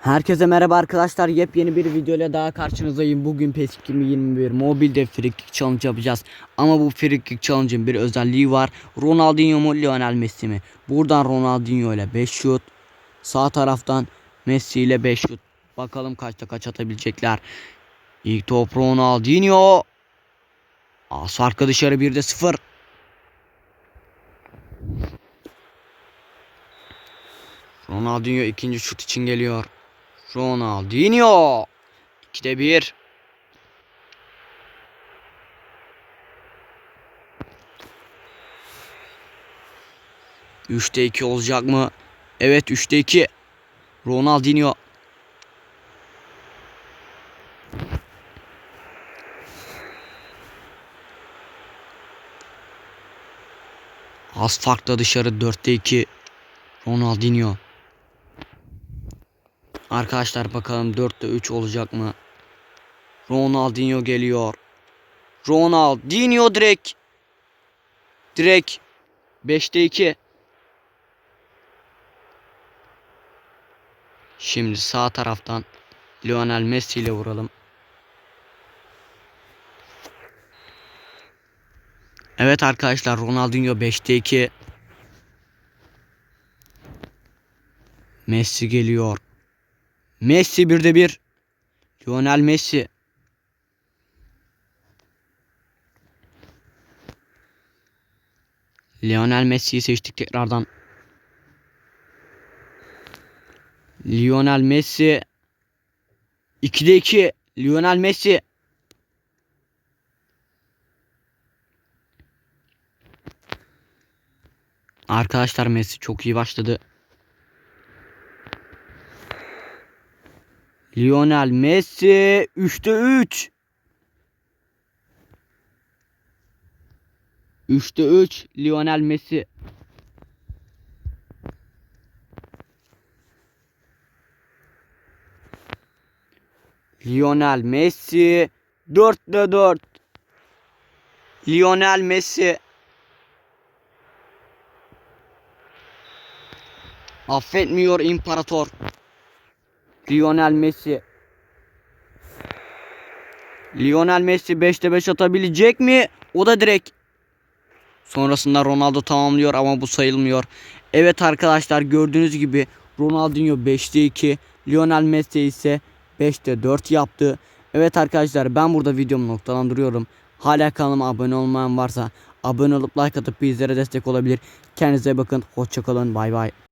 Herkese merhaba arkadaşlar. Yepyeni bir videoyla daha karşınızdayım. Bugün PES 2021 mobilde free kick challenge yapacağız. Ama bu free kick challenge'ın bir özelliği var. Ronaldinho mu Lionel Messi mi? Buradan Ronaldinho ile 5 şut. Sağ taraftan Messi ile 5 şut. Bakalım kaçta kaç atabilecekler. İlk top Ronaldinho. As farkı dışarı 1'de 0. Ronaldinho ikinci şut için geliyor. Ronaldinho. 2'de 1. Üçte 2 olacak mı? Evet 3'te 2. Ronaldinho. Az farkla dışarı 4'te 2. Ronaldinho. Arkadaşlar bakalım 4'te 3 olacak mı? Ronaldinho geliyor. Ronaldinho direkt. Direkt. 5'te 2. Şimdi sağ taraftan Lionel Messi ile vuralım. Evet arkadaşlar Ronaldinho 5'te 2. Messi geliyor. Messi bir de bir. Lionel Messi. Lionel Messi'yi seçtik tekrardan. Lionel Messi. 2'de 2. Lionel Messi. Arkadaşlar Messi çok iyi başladı. Lionel Messi 3'te 3. 3'te 3 Lionel Messi. Lionel Messi 4'te 4. Lionel Messi. Affetmiyor imparator. Lionel Messi. Lionel Messi 5'te 5 atabilecek mi? O da direkt. Sonrasında Ronaldo tamamlıyor ama bu sayılmıyor. Evet arkadaşlar gördüğünüz gibi Ronaldinho 5'te 2. Lionel Messi ise 5'te 4 yaptı. Evet arkadaşlar ben burada videomu noktalandırıyorum. Hala kanalıma abone olmayan varsa abone olup like atıp bizlere destek olabilir. Kendinize bakın. Hoşçakalın. Bay bay.